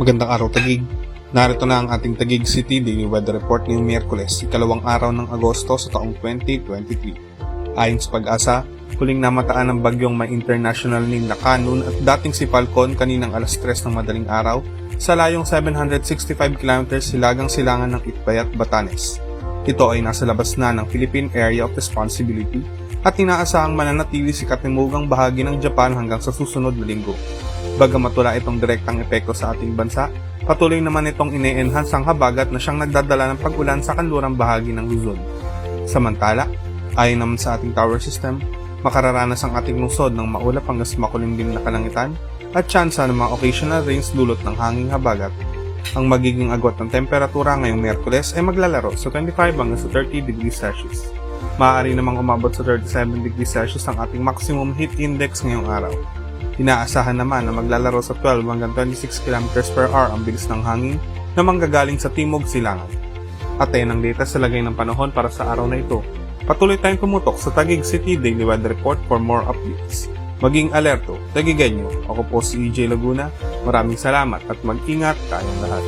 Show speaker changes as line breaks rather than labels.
Magandang araw Tagig. Narito na ang ating Tagig City Daily Weather Report ngayong Miyerkules, ikalawang araw ng Agosto sa taong 2023. Ayon sa pag-asa, huling namataan ng bagyong may international name na Kanun at dating si Falcon kaninang alas 3 ng madaling araw sa layong 765 km silagang silangan ng Itbayat, Batanes. Ito ay nasa labas na ng Philippine Area of Responsibility at inaasahang mananatili si katimugang bahagi ng Japan hanggang sa susunod na linggo. Bagamat wala itong direktang epekto sa ating bansa, patuloy naman itong ine-enhance ang habagat na siyang nagdadala ng pag-ulan sa kanlurang bahagi ng Luzon. Samantala, ayon naman sa ating tower system, makararanas ang ating lungsod ng maulap hanggang makulimlim na kalangitan at tsansa ng mga occasional rains dulot ng hanging habagat. Ang magiging agwat ng temperatura ngayong Merkules ay maglalaro sa 25 hanggang sa 30 degrees Celsius. Maaari namang umabot sa 37 degrees Celsius ang ating maximum heat index ngayong araw. Inaasahan naman na maglalaro sa 12 hanggang 26 km per hour ang bilis ng hangin na manggagaling sa timog silangan. At ayan ang data sa lagay ng panahon para sa araw na ito. Patuloy tayong pumutok sa Taguig City Daily Weather Report for more updates. Maging alerto, tagigan nyo. Ako po si EJ Laguna. Maraming salamat at mag-ingat tayong lahat.